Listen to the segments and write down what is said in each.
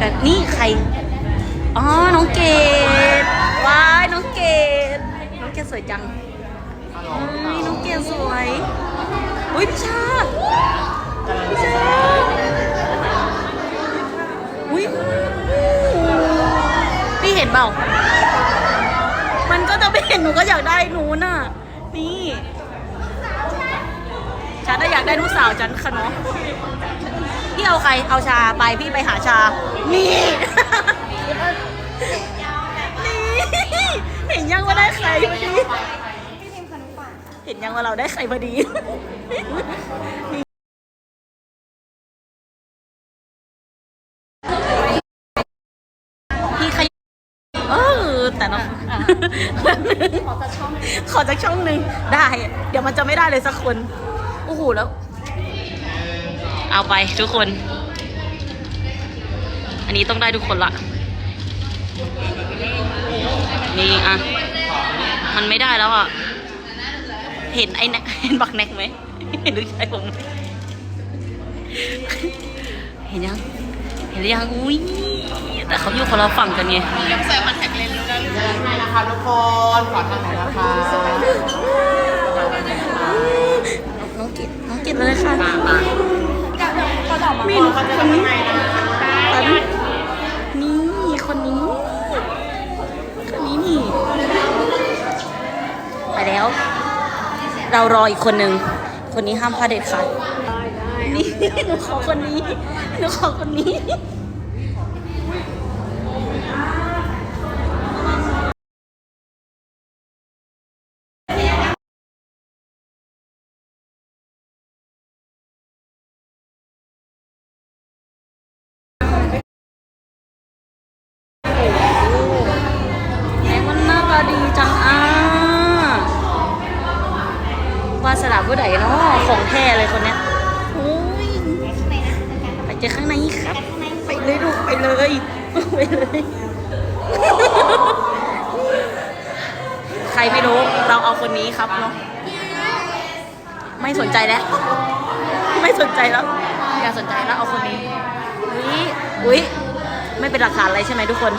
กันนี่ใคร อ๋อ น้องเกดว้ายน้องเกดน้องเกดสวยจังเฮ้ยน้องเกดสวยอุ้ยพี่ชาพี่ชาอุ้ยพี่เห็นเปล่า มันก็จะไม่เห็นหนูก็อยากได้หนูน่ะ นี่ฉันน่ะอยากได้ลูกสาวฉันค่ะเนาะ พี่เอาใครเอาชาไปพี่ไปหาชา นี่ นี่ เห็นยังว่าได้ใครพอดีเห็นยังว่าเราได้ใครพอดีพี่ใครเออแต่เนาะขอจากช่องหนึ่งได้ เดี๋ยวมันจะไม่ได้เลยสักคน โอ้โหแล้ว เอาไปทุกคน อันนี้ต้องได้ทุกคนละ นี่อะ มันไม่ได้แล้วอะ เห็นไอ้แนกเห็นบักแนกไหมเห็นลูกชายผมไหมเห็นยัง เห็นหรือยัง อุ้ย แต่เขาอยู่คนละฝั่งกันไงยังใส่คอนแทคเลนส์รู้แล้วหรือยังให้นะคะทุกคน ขอทางหน่อยนะคะ ไปแล้ว เรารออีกคนหนึ่งคนนี้ห้ามพลาดเด็ดขาดนี่หนูขอคนนี้หนูขอคนนี้ ผู้ใดเนาะของแท้เลยคนเนี้ยโอ้ยไปเจอข้างในครับ ไปเลยลูกไปเลยไปเลยใครไม่รู้เราเอาคนนี้ครับเนาะไม่สนใจแล้ว ไม่สนใจแล้วอย่าสนใจแล้วเอาคนนี้อุ้ยอุ้ยไม่เป็นหลักฐานอะไรใช่ไหมทุกคน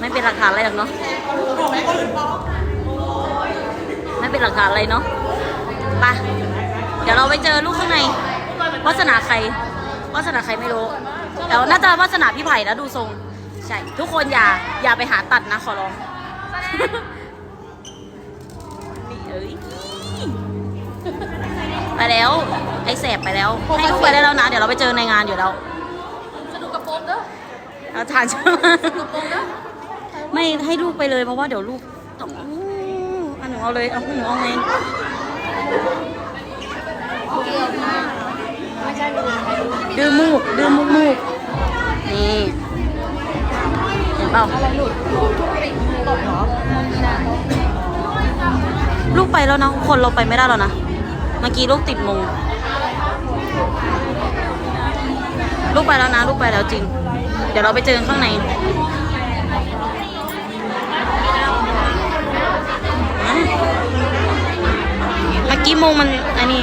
ไม่เป็นหลักฐานอะไรหรอกเนาะไม่เป็นหลักฐานอะไรเนาะ ไปเดี๋ยวเราไปเจอลูกข้างในวาสนาใครวาสนาใครไม่รู้เดี๋ยวน่าจะวาสนาพี่ไผ่นะดูทรง ใช่ ทุกคนอย่าอย่าไปหาตัดนะขอร้องนี่เอ้ยไปแล้ว ไอ้แสบไปแล้ว ให้ลูกไปได้แล้วนะ เดี๋ยวเราไปเจอในงานอยู่แล้วจะดูกระโปรงเด้อเอาทานใช่ไหมกระโปรงเด้อไม่ให้ลูกไปเลยเพราะว่าเดี๋ยวลูกต้องอันหนูเอาเลยเอาหนูเอาไงไม่ใช่ ดื้อมูกดื้อมูกมูกนี่เห็นเปล่าอะไรหลุดตกเหรอลูกไปแล้วนะคนเราไปไม่ได้แล้วนะ เมื่อกี้ลูกติดมง ลูกไปแล้วนะ ลูกไปแล้วจริง เดี๋ยวเราไปเจอกันข้างใน อืมเมื่อกี้มงมันอันนี้